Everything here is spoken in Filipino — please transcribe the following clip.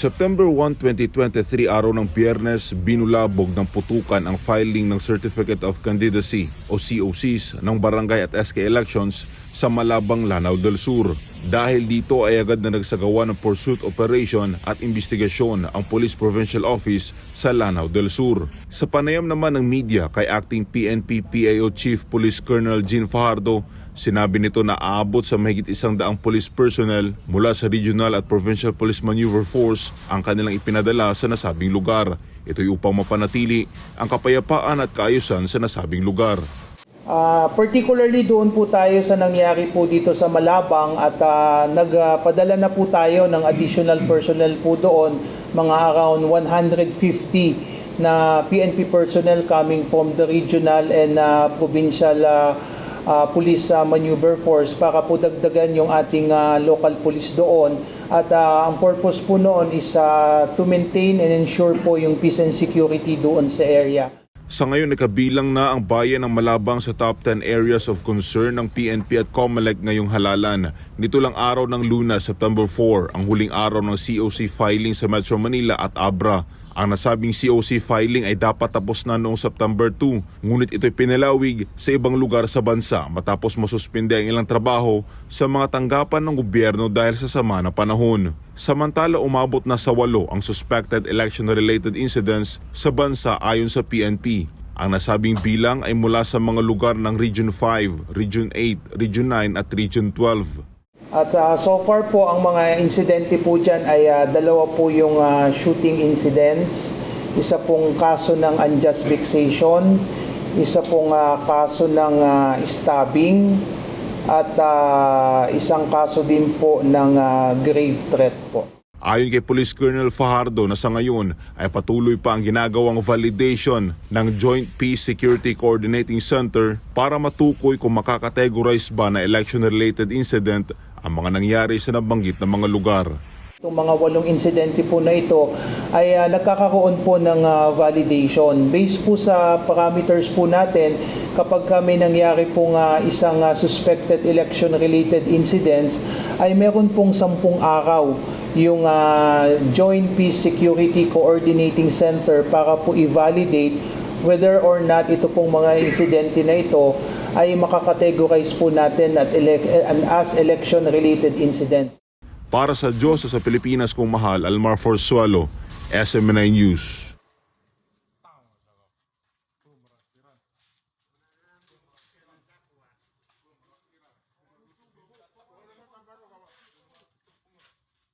September 1, 2023, araw ng biyernes, binulabog ng putukan ang filing ng Certificate of Candidacy o COCs ng barangay at SK elections sa Malabang, Lanao del Sur. Dahil dito ay agad na nagsagawa ng pursuit operation at investigasyon ang Police Provincial Office sa Lanao del Sur. Sa panayam naman ng media kay Acting PNP PAO Chief Police Colonel Jean Fajardo, Sinabi nito na aabot sa mahigit isang daang police personnel mula sa Regional at Provincial Police Maneuver Force ang kanilang ipinadala sa nasabing lugar. Ito'y upang mapanatili ang kapayapaan at kaayusan sa nasabing lugar. Ah, particularly doon po tayo sa nangyari po dito sa Malabang at ah, nagpadala na po tayo ng additional personnel po doon, mga around 150 na PNP personnel coming from the regional and ah, provincial ah, ah, police ah, maneuver force para po dagdagan yung ating ah, local police doon at ah, ang purpose po noon is ah, to maintain and ensure po yung peace and security doon sa area. Sa ngayon, nakabilang na ang bayan ng Malabang sa top 10 areas of concern ng PNP at COMELEC ngayong halalan. Nito lang araw ng Lunas, September 4, ang huling araw ng COC filing sa Metro Manila at Abra. Ang nasabing COC filing ay dapat tapos na noong September 2, ngunit ito'y pinalawig sa ibang lugar sa bansa matapos masuspinde ang ilang trabaho sa mga tanggapan ng gobyerno dahil sa sama na panahon. Samantala umabot na sa walo ang suspected election-related incidents sa bansa ayon sa PNP. Ang nasabing bilang ay mula sa mga lugar ng Region 5, Region 8, Region 9 at Region 12. At ah, so far po ang mga insidente po dyan ay ah, dalawa po yung ah, shooting incidents, isa pong kaso ng unjust vexation, isa pong ah, kaso ng ah, stabbing, at ah, isang kaso din po ng ah, grave threat po. Ayon kay Police Colonel Fajardo na sa ngayon ay patuloy pa ang ginagawang validation ng Joint Peace Security Coordinating Center para matukoy kung makakategorize ba na election-related incident ang mga nangyari sa nabanggit na mga lugar. Itong mga walong insidente po na ito ay ah, nagkakaroon po ng ah, validation. Based po sa parameters po natin, kapag kami nangyari pong ah, isang ah, suspected election-related incidents, ay meron pong sampung araw yung ah, Joint Peace Security Coordinating Center para po i-validate whether or not ito pong mga insidente na ito ay makakategorize po natin at elec- as election-related incidents. Para sa Diyos sa Pilipinas kong mahal, Almar Forsuelo, SMNI News.